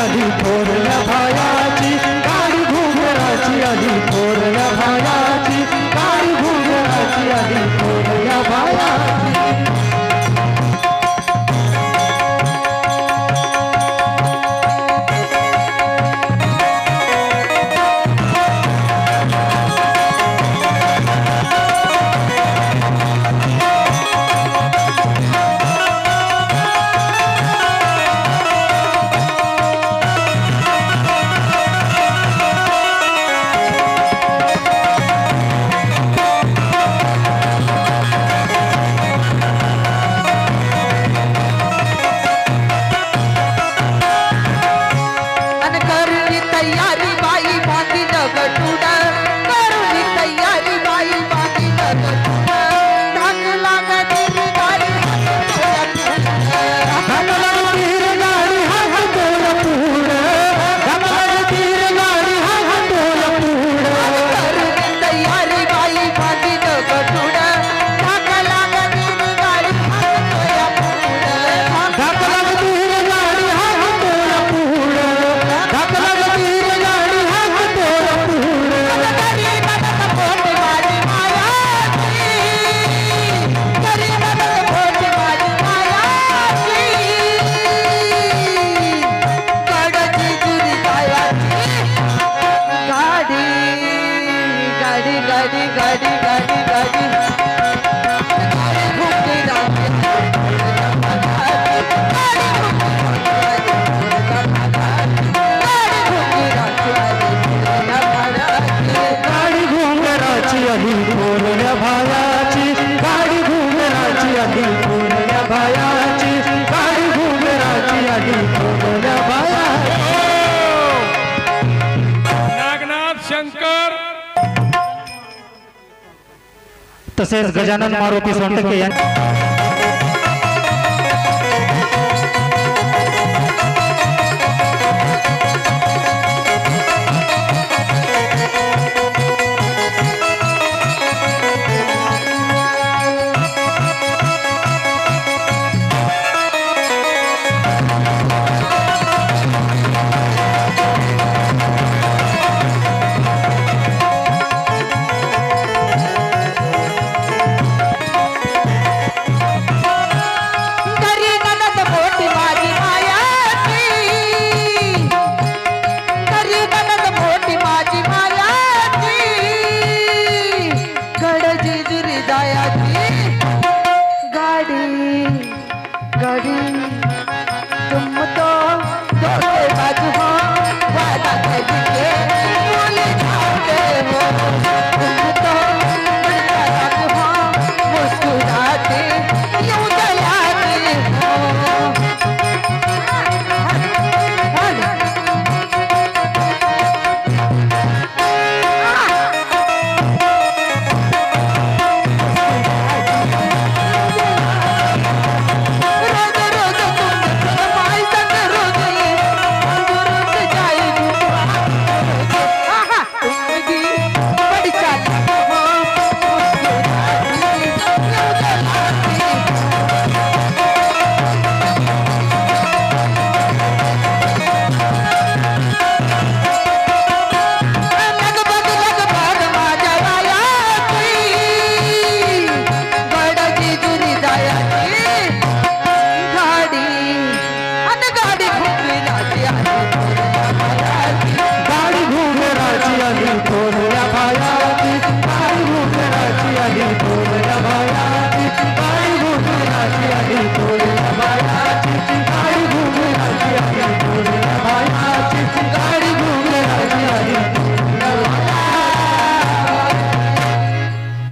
आधी थोर न भायाची काळी घुमराची आधी थोर न भाया अही पूर्ण भायाची गाडी घुमराची अही पूर्ण भायाची गाडी घुमराची अही पूर्ण भाया नागनाथ शंकर तसेच गजानन मारुती सोंडके यांनी